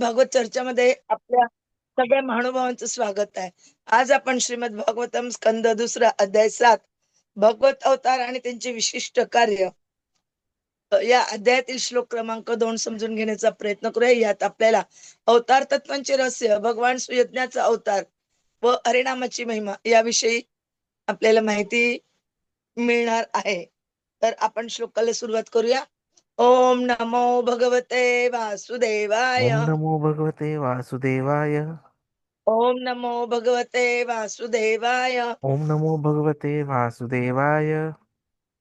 भागवत चर्चामध्ये आपल्या सगळ्या महानुभावांचं स्वागत आहे. आज आपण श्रीमद भागवतम स्कंद दुसरा अध्याय सात भगवत अवतार आणि त्यांचे विशिष्ट कार्य. या अध्यायातील श्लोक क्रमांक दोन समजून घेण्याचा प्रयत्न करूया. यात आपल्याला अवतार तत्वांचे रहस्य भगवान सुयज्ञाचा अवतार व हरिणामाची महिमा याविषयी आपल्याला माहिती मिळणार आहे. तर आपण श्लोकाला सुरुवात करूया. ओम नमो भगवते वासुदेवाय। ओम नमो भगवते वासुदेवाय। ओम नमो भगवते वासुदेवाय। ओम नमो भगवते वासुदेवाय।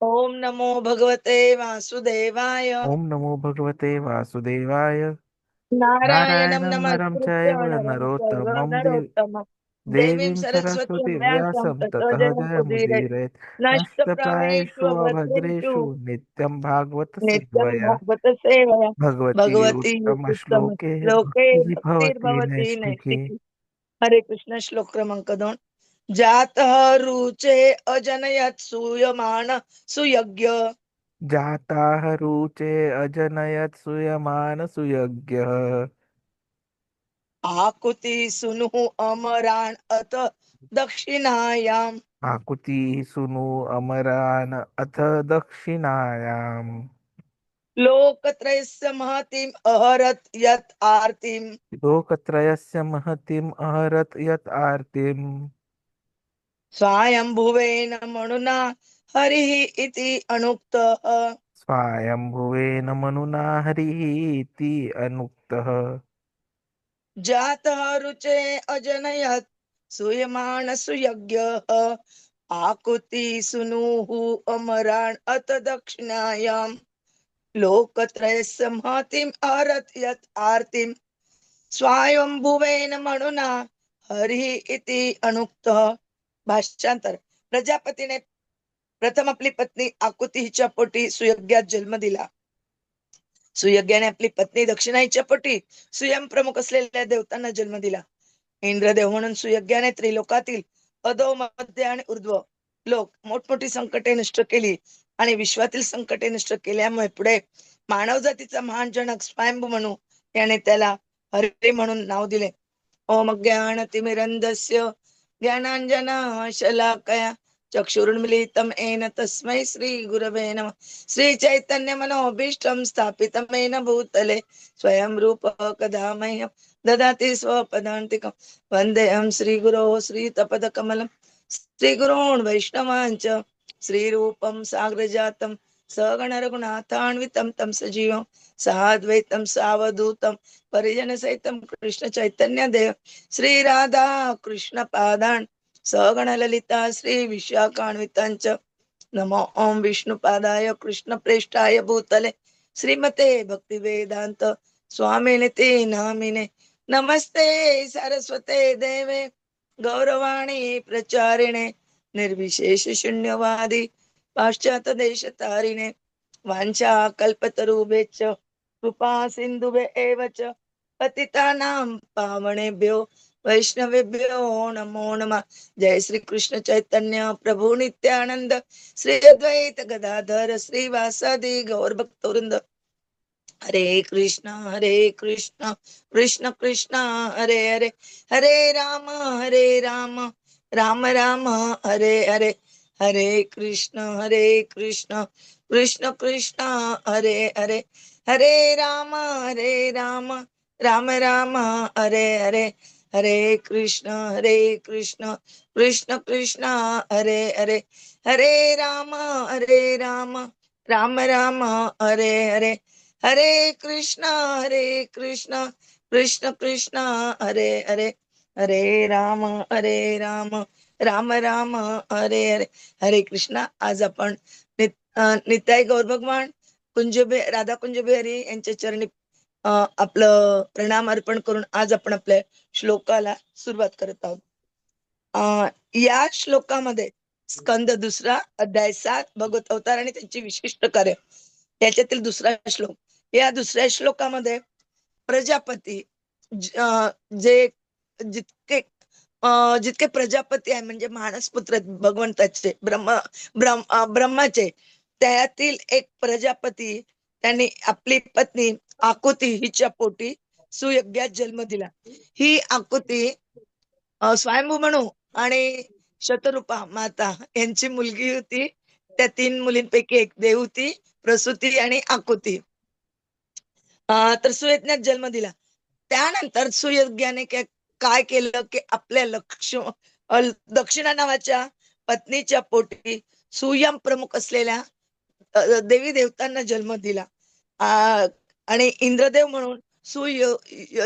ओम नमो भगवते वासुदेवाय। ओम नमो भगवते वासुदेवाय। नारायणं नारायणं नरं नमस्कृत्य नरोत्तमं देव- सरस्वती व्यासं ततः जयमुदीरयेत् नष्टप्रायेषु अभद्रेषु नित्यं भागवत सेवया. भागवत उत्तमश्लोके नैष्टिकी हरे कृष्ण श्लोक क्रमांक दोन. जातः रुचे अजनयत् सूयमान सुयज्ञ. जाताः रुचे अजनयत् सुयमान सुयज्ञः. आकुति सुनुः अमरान् अथ दक्षिणायाम्। आकुती सुनु अमरान अथ दक्षिणायाम। लोकत्रयस्य महतीम् अहरत् यत् आर्तिम्। लोकत्रयस्य महतीम् अहरत् यत् आर्तिम्। स्वायम्भुवेन मनुना हरिः इति अनुक्तः। स्वायम्भुवेन मनुना हरिः इति अनुक्तः। जातः रुचे अजनयत् सूयमान सुयज्ञः आकुति सुनुः अमरान् अथ दक्षिणायाम्। लोकत्रयस्य महतीम् अहरत् यत् आर्तिम्। स्वायंभुवेन मनुना हरिः इति अनुक्त। भाष्यांतर प्रजापतीने प्रथम आपली पत्नी आकुती हिच्या पोटी सुयज्ञात जन्म दिला। सुयज्ञाने आपली पत्नी दक्षिणाईच्या पोटी स्वयंप्रमुख प्रमुख असलेल्या देवतांना जन्म दिला. इंद्रदेव म्हणून सुयज्ञाने त्रिलोकातील अधो मध्य आणि ऊर्ध्व लोक मोठमोठी संकटे नष्ट केली आणि विश्वातील संकटे नष्ट केल्यामुळे पुढे मानव जातीचा महान जनक स्वयंभू म्हणू याने त्याला हरे म्हणून नाव दिले. ओम ज्ञान तिमिरंधस्य ज्ञानांजना शलाकया चक्षुरुन्मिलितं येन तस्मै श्रीगुरवे नमः। श्री स्थापितं येन भूतले स्वयं रूप कदा मह्यं ददाति स्वपदान्तिकं। वन्देऽहं श्रीगुरोः श्रीतपदकमलं श्रीगुरोन् वैष्णवाञ्च श्रीरूपं साग्रजातं सगणरघुनाथान्वितं तं सजीवं साद्वैतं सावधूतं परिजनसहितं कृष्णचैतन्यदेव श्रीराधा कृष्णपादान् श्री सगण ललिता श्री विशाखान्वितांच नमो ओम विष्णुपादाय कृष्ण प्रेष्ठाय भूतले. श्रीमते भक्तिवेदान्त वेदांत स्वामिने ते नामिने. नमस्ते सरस्वते देवे. गौरवाणी प्रचारिणे. निर्विशेष शून्यवादी. पाश्चात देश तारिणे वांछा च कृपा सिन्धुभे एव च पतितानां पावनेभ्यो वैष्णवेभ्यो नमो नमः। जय श्री कृष्ण चैतन्य प्रभु नित्यानंद श्री अद्वैत गदाधर श्रीवासादि गौर भक्तवृंद हरे कृष्ण हरे कृष्ण कृष्ण कृष्ण हरे हरे। हरे राम हरे राम। राम राम हरे हरे। हरे कृष्ण हरे कृष्ण। कृष्ण कृष्ण हरे हरे। हरे राम हरे राम। राम राम हरे हरे। हरे कृष्ण हरे कृष्ण कृष्ण कृष्ण हरे हरे हरे राम हरे राम राम राम हरे हरे हरे कृष्ण हरे कृष्ण कृष्ण कृष्ण हरे हरे हरे राम हरे राम राम राम हरे हरे हरे कृष्ण. आज आपण नित- गौर भगवान कुंजबे राधा कुंजबिहारी हरी यांच्या चरणी आपलं प्रणाम अर्पण करून आज आपण आपल्या श्लोकाला सुरुवात करत आहोत. या श्लोकामध्ये स्कंद दुसरा अध्याय सात भगवत अवतार आणि त्यांची विशिष्ट कार्य. त्याच्यातील दुसरा श्लोक. या दुसऱ्या श्लोकामध्ये प्रजापती जे जितके जितके प्रजापती आहे म्हणजे माणस पुत्र भगवंताचे ब्रह्म ब्रह्म ब्रह्माचे त्यातील एक प्रजापती त्यांनी आपली पत्नी आकुती हिच्या पोटी सुयज्ञात जन्म दिला. ही आकृती स्वयंभू म्हणू आणि शतरूपा माता यांची मुलगी होती. त्या तीन मुलींपैकी एक देवती प्रसूती आणि आकुती. तर सुयज्ञात जन्म दिला. त्यानंतर सुयज्ञाने काय केलं की आपल्या लक्ष दक्षिणा नावाच्या पत्नीच्या पोटी सुयम प्रमुख असलेल्या देवी देवतांना जन्म दिला. आणि इंद्रदेव म्हणून सुय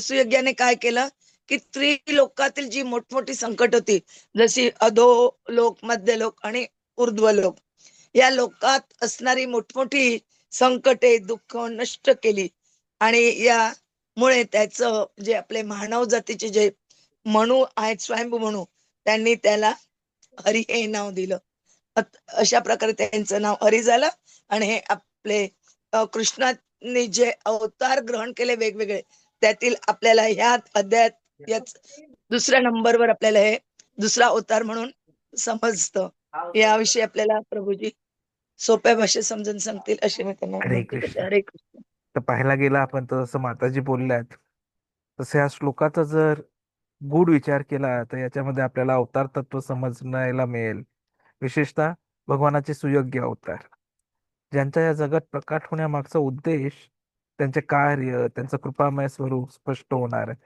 सुयज्ञाने काय केलं की त्रिलोकातील जी मोठमोठी संकट होती जशी अधो लोक मध्य लोक आणि ऊर्ध्व लोक या लोकात असणारी मोठमोठी संकटे दुःख नष्ट केली. आणि यामुळे त्याचं जे आपले मानव जातीचे जे म्हणू आहेत स्वयंभू म्हणू त्यांनी त्याला हरी हे नाव दिलं. अशा प्रकारे त्यांचं नाव हरी झालं. आणि हे आपले कृष्णाने जे अवतार ग्रहण केले वेगवेगळे त्यातील आपल्याला ह्या अध्यायात याच दुसऱ्या नंबरवर आपल्याला हे दुसरा अवतार म्हणून समजतं. याविषयी आपल्याला प्रभूजी सोप्या भाषेत समजून सांगतील अशी मी त्यांना कृष्ण. हरे कृष्ण. तर पाहायला गेला आपण तर जसं माताजी बोलल्यात तसं या श्लोकाचा जर गूढ विचार केला तर याच्यामध्ये आपल्याला अवतार तत्व समजण्याला मिळेल. विशेषतः भगवानाचे सुयोग्य अवतार. ज्यांच्या या जगात प्रकाट होण्यामागचा उद्देश त्यांचे कार्य त्यांचं कृपामय स्वरूप स्पष्ट होणार आहे.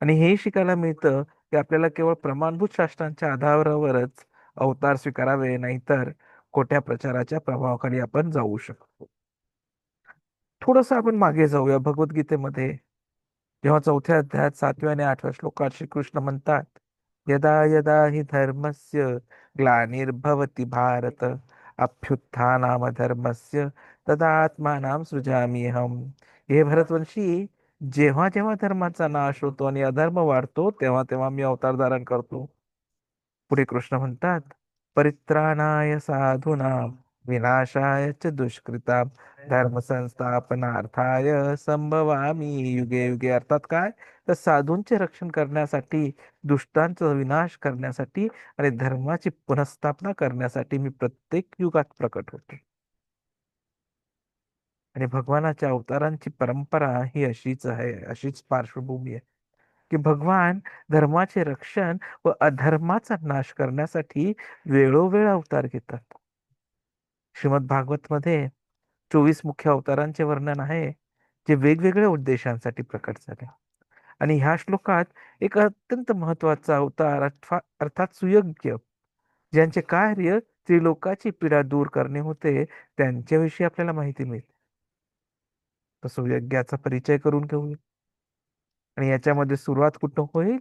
आणि हे शिकायला मिळतं की आपल्याला केवळ प्रमाणभूत शास्त्रांच्या आधारावरच अवतार स्वीकारावे नाहीतर खोट्या प्रचाराच्या प्रभावाखाली आपण जाऊ शकतो. थोडस आपण मागे जाऊया भगवद्गीतेमध्ये. जेव्हा चौथ्या अध्यायात सातव्या आणि आठव्या श्लोकात श्रीकृष्ण म्हणतात यदा यदा हि धर्मस्य ग्लानिर्भवती भारत अभ्युत्थानाम धर्मस्य सृजामी सृजाम्यहम हे भरतवंशी जेव्हा जेव्हा धर्माचा नाश होतो आणि अधर्म वाढतो तेव्हा तेव्हा मी अवतार धारण करतो. पुढे कृष्ण म्हणतात परित्राणाय साधूनां विनाशाय च दुष्कृतां धर्म संस्थापनार्थाय संभवामी युगे युगे. अर्थात काय? तर साधूंचे रक्षण करण्यासाठी दुष्टांचा विनाश करण्यासाठी आणि धर्माची पुनഃस्थापना करण्यासाठी मी प्रत्येक युगात प्रकट होतो. आणि भगवानाच्या अवतारांची परंपरा ही अशीच आहे अशीच पार्श्वभूमी आहे. की भगवान धर्माचे रक्षण व अधर्माचा नाश करण्यासाठी वेळोवेळ अवतार घेतात. श्रीमद भागवत मध्ये चोवीस मुख्य अवतारांचे वर्णन आहे जे वेगवेगळ्या उद्देशांसाठी प्रकट झाले. आणि ह्या श्लोकात एक अत्यंत महत्त्वाचा अवतार अर्थात सुयोग्य ज्यांचे कार्य त्रिलोकाची पीडा दूर करणे होते त्यांच्याविषयी आपल्याला माहिती मिळते तर सुयोग्याचा परिचय करून घेऊया. आणि याच्यामध्ये सुरुवात कुठं होईल?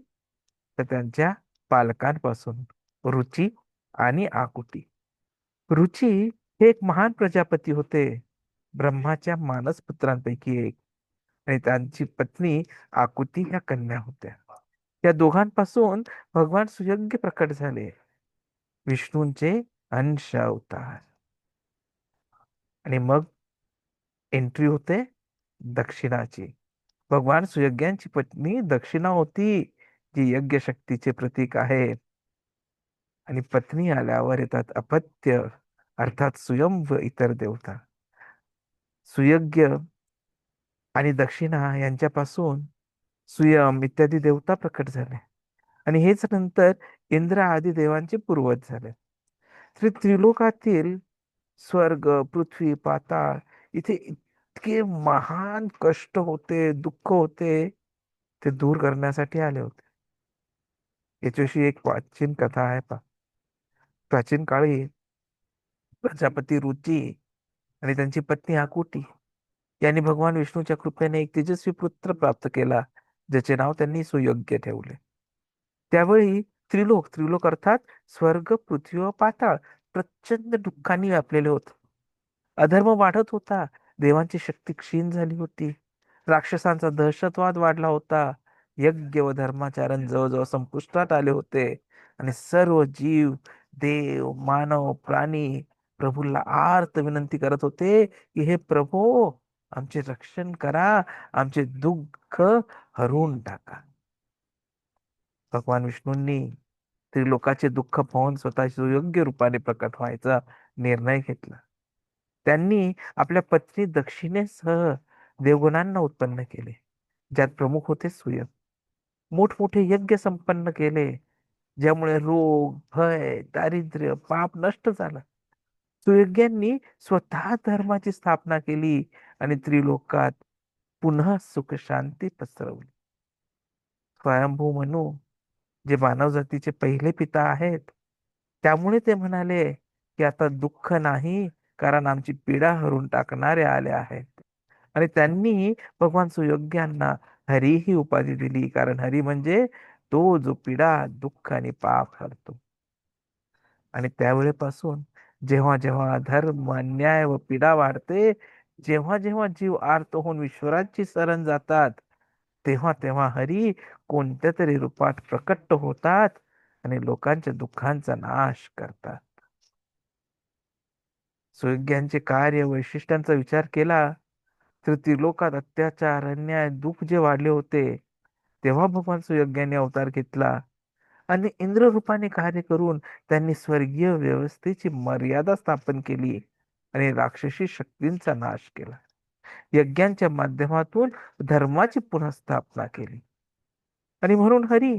तर त्यांच्या पालकांपासून रुची आणि आकुती रुची हे एक महान प्रजापती होते. ब्रह्माच्या मानस पुत्रांपैकी एक. आणि त्यांची पत्नी आकुती ह्या कन्या होत्या. या दोघांपासून भगवान सुयोग्य प्रकट झाले. विष्णूंचे अंश अवतार आणि मग एंट्री होते दक्षिणाची. भगवान सुयज्ञांची पत्नी दक्षिणा होती जी यज्ञ शक्तीचे प्रतीक आहे. आणि पत्नी आल्यावर येतात अपत्य. अर्थात सुयम व इतर देवता. सुयज्ञ आणि दक्षिणा यांच्यापासून सुयम इत्यादी देवता प्रकट झाले. आणि हेच नंतर इंद्र आदी देवांचे पूर्वज झाले. श्री त्रिलोकातील स्वर्ग पृथ्वी पाताळ इथे इतके महान कष्ट होते दुःख होते ते दूर करण्यासाठी आले होते. याच्याशी एक प्राचीन कथा आहे पा प्राचीन काळी प्रजापती रुची आणि त्यांची पत्नी आकुटी यांनी भगवान विष्णूच्या कृपेने एक तेजस्वी पुत्र प्राप्त केला ज्याचे नाव त्यांनी सुयोग्य ठेवले. त्यावेळी त्रिलोक त्रिलोक अर्थात स्वर्ग पृथ्वी व पाताळ प्रचंड दुःखाने व्यापलेले होते. अधर्म वाढत होता देवांची शक्ती क्षीण झाली होती राक्षसांचा दहशतवाद वाढला होता यज्ञ व धर्माचरण जवळजवळ संपुष्टात आले होते आणि सर्व जीव देव मानव प्राणी प्रभूला आर्त विनंती करत होते की हे प्रभो आमचे रक्षण करा आमचे दुःख हरून टाका. भगवान विष्णूंनी त्रिलोकाचे दुःख पाहून स्वतः योग्य रूपाने प्रकट व्हायचा निर्णय घेतला. त्यांनी आपल्या पत्नी दक्षिणेसह देवगुणांना उत्पन्न केले ज्यात प्रमुख होते सूयग मोठमोठे यज्ञ संपन्न केले ज्यामुळे रोग भय दारिद्र्य पाप नष्ट झालं. सुयोग्यांनी स्वतः धर्माची स्थापना केली आणि त्रिलोकात पुन्हा सुख शांती पसरवली. स्वयंभू म्हणू जे मानव जातीचे पहिले पिता आहेत त्यामुळे ते म्हणाले की आता दुःख नाही कारण आमची पीडा हरून टाकणारे आले आहेत. आणि त्यांनी भगवान सुयोग्यांना हरी ही उपाधी दिली कारण हरी म्हणजे तो जो पीडा दुःख आणि पाप हरतो. आणि त्यावेळेपासून जेव्हा जेव्हा धर्म अन्याय व पीडा वाढते जेव्हा जेव्हा जीव आर्त होऊन ईश्वराची शरण जातात तेव्हा तेव्हा हरी कोणत्या तरी रूपात प्रकट होतात आणि लोकांच्या दुःखांचा नाश करतात. सुयोग्यांचे कार्य वैशिष्ट्यांचा विचार केला तर त्रिलोकात अत्याचार अन्याय दुःख जे वाढले होते तेव्हा भगवान सुयोग्याने अवतार घेतला. आणि इंद्ररूपाने कार्य करून त्यांनी स्वर्गीय व्यवस्थेची मर्यादा स्थापन केली आणि राक्षसी शक्तींचा नाश केला. यज्ञांच्या माध्यमातून धर्माची पुनःस्थापना केली. आणि म्हणून हरी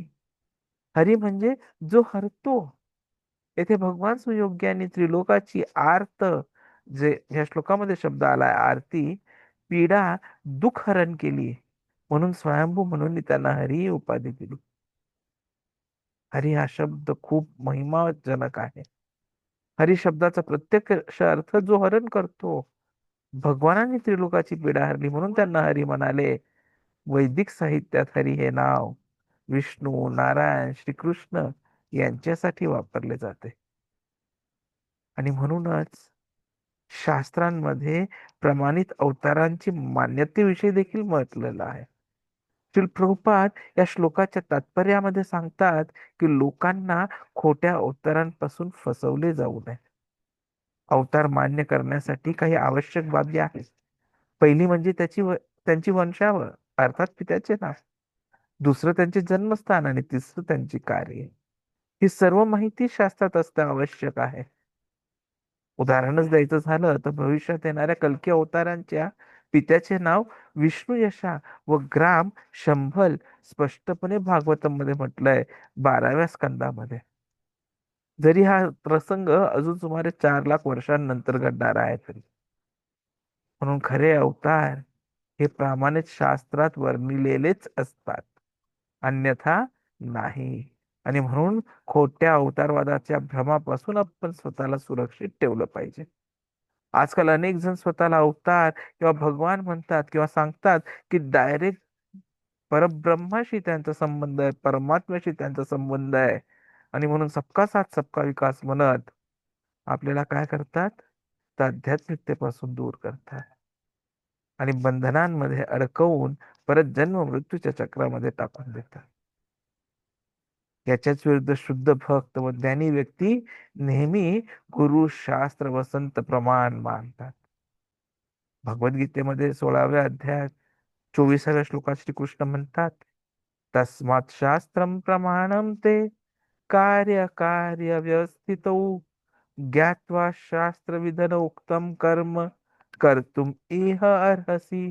हरी म्हणजे जो हरतो. येथे भगवान सुयोग्याने त्रिलोकाची आर्त जे या श्लोकामध्ये शब्द आलाय आरती पीडा दुःख हरण केली. म्हणून स्वयंभू म्हणून त्यांना हरी ही उपाधी दिली. हरी हा शब्द खूप महिमाजनक आहे. हरी शब्दाचा प्रत्यक्ष अर्थ जो हरण करतो भगवानाने त्रिलोकाची पीडा हरली म्हणून त्यांना हरी म्हणाले. वैदिक साहित्यात हरी हे नाव विष्णू नारायण श्रीकृष्ण यांच्यासाठी वापरले जाते. आणि म्हणूनच शास्त्रांमध्ये प्रमाणित अवतारांची मान्यतेविषयी देखील म्हटलेलं आहे. श्री प्रभुपाद या श्लोकाच्या तात्पर्यामध्ये सांगतात की लोकांना खोट्या अवतारांपासून फसवले जाऊ नये. अवतार मान्य करण्यासाठी काही आवश्यक बाबी आहेत. पहिली म्हणजे त्याची त्यांची वंशावळ अर्थात पित्याचे नाव. दुसरं त्यांचे जन्मस्थान आणि तिसरं त्यांची कार्य. ही सर्व माहिती शास्त्रात असणं आवश्यक आहे. उदाहरणच द्यायचं झालं तर भविष्यात येणाऱ्या कलकी अवतारांच्या पित्याचे नाव विष्णू यशा व ग्राम शंभल स्पष्टपणे भागवतममध्ये म्हटलंय बाराव्या स्कंदामध्ये. जरी हा प्रसंग अजून सुमारे चार लाख वर्षांनंतर घडणार आहे तरी. म्हणून खरे अवतार हे प्रामाणिक शास्त्रात वर्णिलेलेच असतात. अन्यथा नाही. आणि म्हणून खोट्या अवतारवादाच्या भ्रमापासून आपण स्वतःला सुरक्षित ठेवलं पाहिजे. आजकाल अनेक जण स्वतःला अवतार किंवा भगवान म्हणतात किंवा सांगतात की डायरेक्ट परब्रह्माशी त्यांचा संबंध आहे परमात्म्याशी त्यांचा संबंध आहे. आणि म्हणून सबका साथ सबका विकास म्हणत आपल्याला काय करतात? तर आध्यात्मिकतेपासून दूर करतात. आणि बंधनांमध्ये अडकवून परत जन्म मृत्यूच्या चक्रामध्ये टाकून देतात. याच्याच विरुद्ध शुद्ध भक्त व ज्ञानी व्यक्ती नेहमी गुरु शास्त्र व संत प्रमाण मानतात. भगवद्गीतेमध्ये सोळाव्या अध्यायात चोवीसाव्या श्लोकात श्रीकृष्ण म्हणतात तस्मात शास्त्र प्रमाणम ते कार्य कार्य व्यवस्थित ज्ञात्वा शास्त्रविधन उक्तम कर्म कर्तुम इह अर्हसी.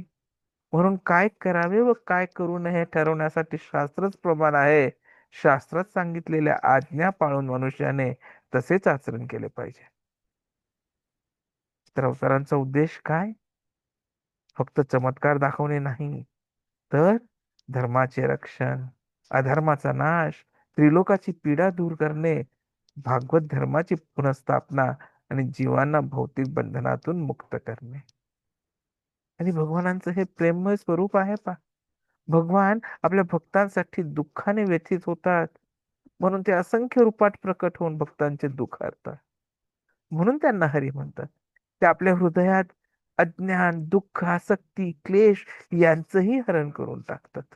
म्हणून काय करावे व काय करू नये ठरवण्यासाठी शास्त्रच प्रमाण आहे. शास्त्रात सांगितलेल्या आज्ञा पाळून मनुष्याने तसेच आचरण केले पाहिजे. तर अवतारांचा उद्देश काय? फक्त चमत्कार दाखवणे नाही. तर धर्माचे रक्षण अधर्माचा नाश त्रिलोकाची पीडा दूर करणे भागवत धर्माची पुनर्स्थापना आणि जीवांना भौतिक बंधनातून मुक्त करणे. आणि भगवानांचं हे प्रेममय स्वरूप आहे पा भगवान आपल्या भक्तांसाठी दुःखाने व्यथित होतात. म्हणून ते असंख्य रूपात प्रकट होऊन भक्तांचे दुःख हरतात म्हणून त्यांना हरी म्हणतात. ते आपल्या हृदयात अज्ञान दुःख आसक्ती क्लेश यांचंही हरण करून टाकतात.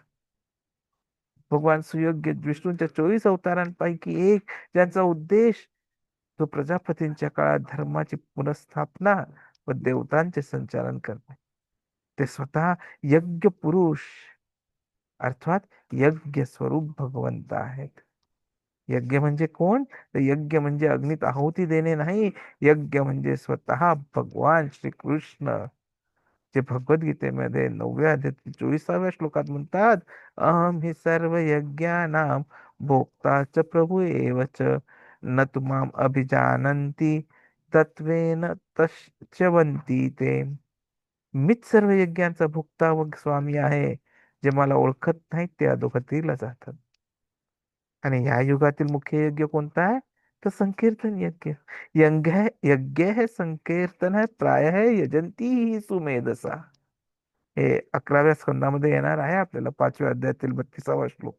भगवान सुयोग्य विष्णूंच्या चोवीस अवतारांपैकी एक ज्यांचा उद्देश तो प्रजापतींच्या काळात धर्माची पुनर्स्थापना व देवतांचे संचालन करणे. ते स्वतः यज्ञ पुरुष अर्थात यज्ञ स्वरूप भगवंत आहेत. यज्ञ म्हणजे कोण? तर यज्ञ म्हणजे अग्नीत आहुती देणे नाही. यज्ञ म्हणजे स्वतः भगवान श्रीकृष्ण. जे भगवद्गीतेमध्ये नवव्या अध्याय चोवीसाव्या श्लोकात म्हणतात अहम हि सर्व यज्ञानाम भोक्ताच प्रभू एव च. न तुमाम अभिजानंती तत्वेन तश्चवंती ते. मीच सर्व यज्ञांचा भुक्ता व स्वामी आहे. जे मला ओळखत नाहीत ते अधोगतीला जातात. आणि या युगातील मुख्य यज्ञ कोणता आहे? तर संकीर्तन यज्ञ. यज्ञ है यज्ञ हे संकीर्तन है प्राय है यजंती ही सुमेधसा. हे अकराव्या स्कंदामध्ये येणार आहे आपल्याला पाचव्या अध्यायातील बत्तीसावा श्लोक.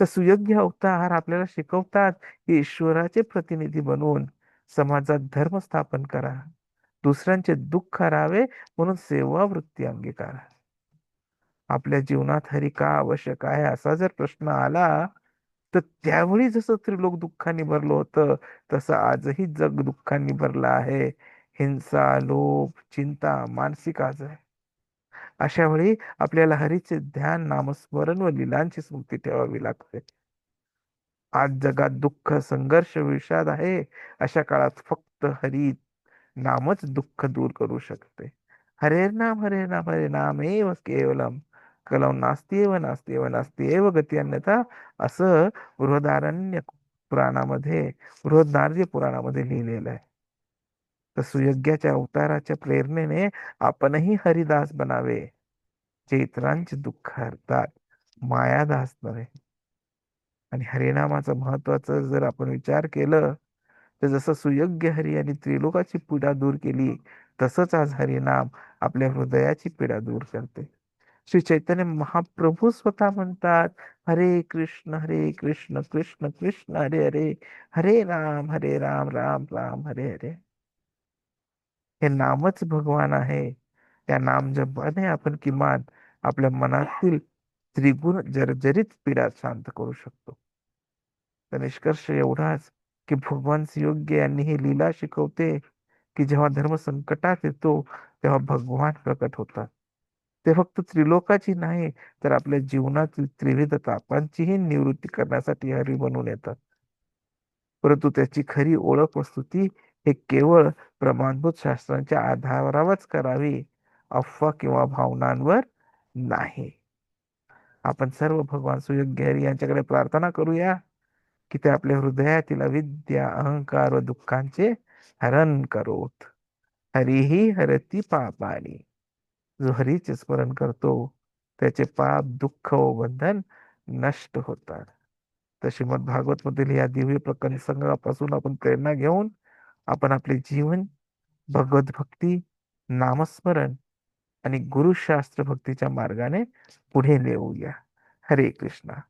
तर सुयोग्य अवतार आपल्याला शिकवतात की ईश्वराचे प्रतिनिधी बनवून समाजात धर्म स्थापन करा. दुसऱ्यांचे दुःख हरावे म्हणून सेवा वृत्ती अंगीकारा. आपल्या जीवनात हरी का आवश्यक आहे? असा जर प्रश्न आला तर त्यावेळी जसं त्रिलोक दुःखाने भरलं होतं तसं आजही जग दुःखांनी भरलं आहे. हिंसा लोभ चिंता मानसिक आजार. अशा वेळी आपल्याला हरीचे ध्यान नामस्मरण व लिलांची स्मृती ठेवावी लागते. आज जगात दुःख संघर्ष विषाद आहे अशा काळात फक्त हरी नामच दुःख दूर करू शकते. हरे नाम हरे नाम हरे नाम एव केवलम. कलम नास्तीव नास्तीव नास्तीव गती अन्यथा असं बृहदारण्य पुराणामध्ये बृहदार्य पुराणामध्ये लिहिलेलं आहे. तर सुयज्ञाच्या अवताराच्या प्रेरणेने आपणही हरिदास बनावे जे इतरांचे दुःख हरतात मायादास नव्हे आणि हरिनामाचं महत्वाचं जर आपण विचार केलं तर जसं सुयोग्य हरी आणि त्रिलोकाची पीडा दूर केली तसंच आज हरिनाम आपल्या हृदयाची पीडा दूर करते. श्री चैतन्य महाप्रभू स्वतः म्हणतात, हरे कृष्ण हरे कृष्ण कृष्ण कृष्ण, हरे हरे हरे राम हरे राम राम राम, हरे हरे. हे नामच भगवान आहे. त्या नाम जपाने आपण किमान आपल्या मनातील त्रिगुण जर्जरित पीडा शांत करू शकतो. तर निष्कर्ष एवढाच की भगवान योग्य यांनी ही लीला शिकवते की जेव्हा धर्म संकटात येतो, तेव्हा भगवान प्रकट होतात. ते फक्त त्रिलोकाची नाही तर आपल्या जीवनातील त्रिविध तापांचीही निवृत्ती करण्यासाठी हरी बनून येतात. परंतु त्याची खरी ओळख व स्तुती हे केवळ प्रमाणभूत शास्त्रांच्या आधारावरच करावी अफवा किंवा भावनांवर नाही. आपण सर्व भगवान सुयोग्य हरी यांच्याकडे प्रार्थना करूया की ते आपल्या हृदयातील अविद्या अहंकार व दुःखांचे हरण करोत. हरिही हरती पापानी. जो हरीचे स्मरण करतो त्याचे पाप दुःख व बंधन नष्ट होतात. तर श्रीमद भागवत मधील या दिव्य प्रकरण संग्रहापासून आपण प्रेरणा घेऊन आपण आपले जीवन भगवत भक्ती नामस्मरण आणि गुरुशास्त्र भक्तीच्या मार्गाने पुढे नेऊया. हरे कृष्णा.